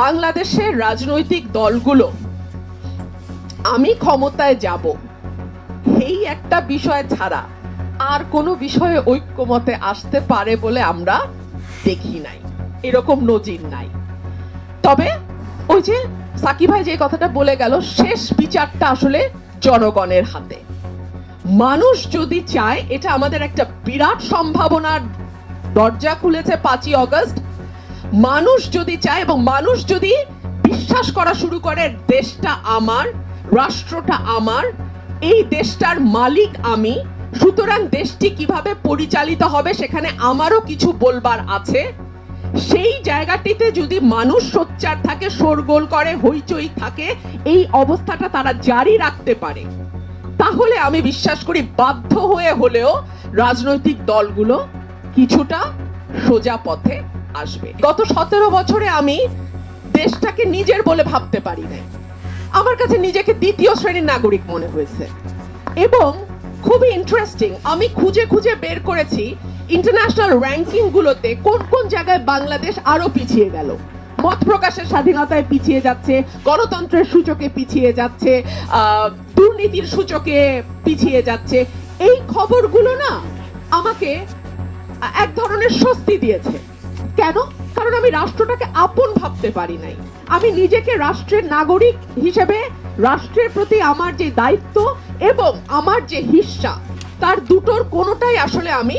বাংলাদেশের রাজনৈতিক দলগুলো। আমি ক্ষমতায় যাব। এই একটা বিষয় ছাড়া আর কোনো বিষয়ে ঐক্যমতে আসতে পারে বলে আমরা দেখি নাই। এরকম নজির নাই। তবে ওই যে সাকি ভাই যে কথাটা বলে গেল, শেষ বিচারটা আসলে জনগণের হাতে। মানুষ যদি চায়, এটা আমাদের একটা বিরাট সম্ভাবনার দরজা খুলেছে পাঁচই অগস্ট মানুষ যদি চায় এবং মানুষ যদি বিশ্বাস করা শুরু করে, দেশটা আমার, রাষ্ট্রটা আমার, এই দেশটার মালিক আমি, সুতরাং দেশটি কীভাবে পরিচালিত হবে সেখানে আমারও কিছু বলবার আছে। সেই জায়গাটিতে যদি মানুষ সোচ্চার থাকে, শোরগোল করে, হইচই থাকে, এই অবস্থাটা তারা জারি রাখতে পারে। তাহলে আমি বিশ্বাস করি বাধ্য হয়ে হলেও রাজনৈতিক দলগুলো কিছুটা সোজা পথে আসবে। গত সতেরো বছরে আমি দেশটাকে নিজের বলে ভাবতে পারি নাই। আমার কাছে নিজেকে দ্বিতীয় শ্রেণির নাগরিক মনে হয়েছে। এবং খুবই ইন্টারেস্টিং আমি খুঁজে খুঁজে বের করেছি ইন্টারন্যাশনাল র্যাঙ্কিং গুলোতে কোন কোন জায়গায় বাংলাদেশ আরও পিছিয়ে গেল। মত প্রকাশের স্বাধীনতায় পিছিয়ে যাচ্ছে, গণতন্ত্রের সূচকে পিছিয়ে যাচ্ছে দুর্নীতির সূচকে পিছিয়ে যাচ্ছে। এই খবরগুলো না আমাকে এক ধরনের স্বস্তি দিয়েছে। কেন? কারণ আমি রাষ্ট্রটাকে আপন ভাবতে পারি নাই। আমি নিজেকে রাষ্ট্রের নাগরিক হিসেবে, রাষ্ট্রের প্রতি আমার যে দায়িত্ব এবং আমার যে হিস্সা, তার দুটোর কোনোটাই আসলে আমি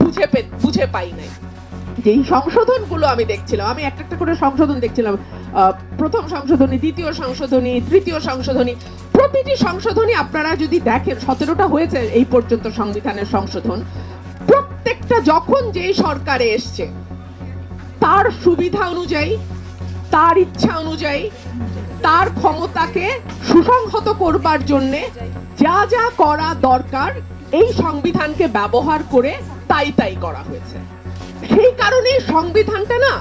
বুঝে বুঝে পাই নাই। যেই সংশোধনগুলো আমি দেখছিলাম, আমি একটা একটা করে সংশোধন দেখছিলাম প্রথম সংশোধনী, দ্বিতীয় সংশোধনী, তৃতীয় সংশোধনী, প্রতিটি সংশোধনী আপনারা যদি দেখেন, সতেরোটা হয়েছে এই পর্যন্ত সংবিধানের সংশোধন, প্রত্যেকটা যখন যেই সরকারে এসছে তার সুবিধা অনুযায়ী, তার ইচ্ছা অনুযায়ী, তার ক্ষমতাকে সুসংহত করবার জন্য যা যা করা দরকার, এই সংবিধানকে ব্যবহার করে তাই তাই করা হয়েছে। সেই কারণে সংবিধানটা না,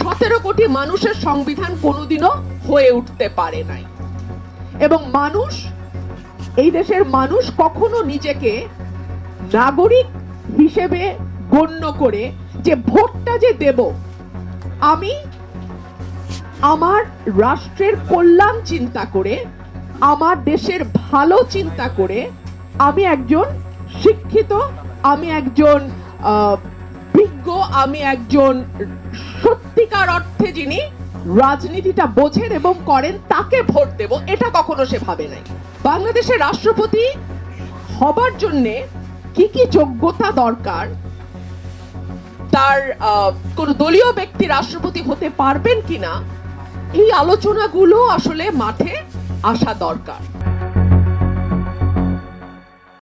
সতেরো কোটি মানুষের সংবিধান কোনোদিনও হয়ে উঠতে পারে নাই। এবং মানুষ, এই দেশের মানুষ কখনো নিজেকে নাগরিক হিসেবে গণ্য করে যে ভোটটা যে দেব আমি আমার রাষ্ট্রের কল্যাণ চিন্তা করে, আমার দেশের ভালো চিন্তা করে, আমি একজন শিক্ষিত, আমি একজন বিজ্ঞ, আমি একজন সত্যিকার অর্থে যিনি রাজনীতিটা বোঝেন এবং করেন, তাকে ভোট দেব। এটা কখনো সে ভাবে নাই। বাংলাদেশের রাষ্ট্রপতি হবার জন্যে কি কি যোগ্যতা দরকার তার কোন দলীয় ব্যক্তি রাষ্ট্রপতি হতে পারবেন কিনা এই আলোচনাগুলো আসলে মাঠে আসা দরকার।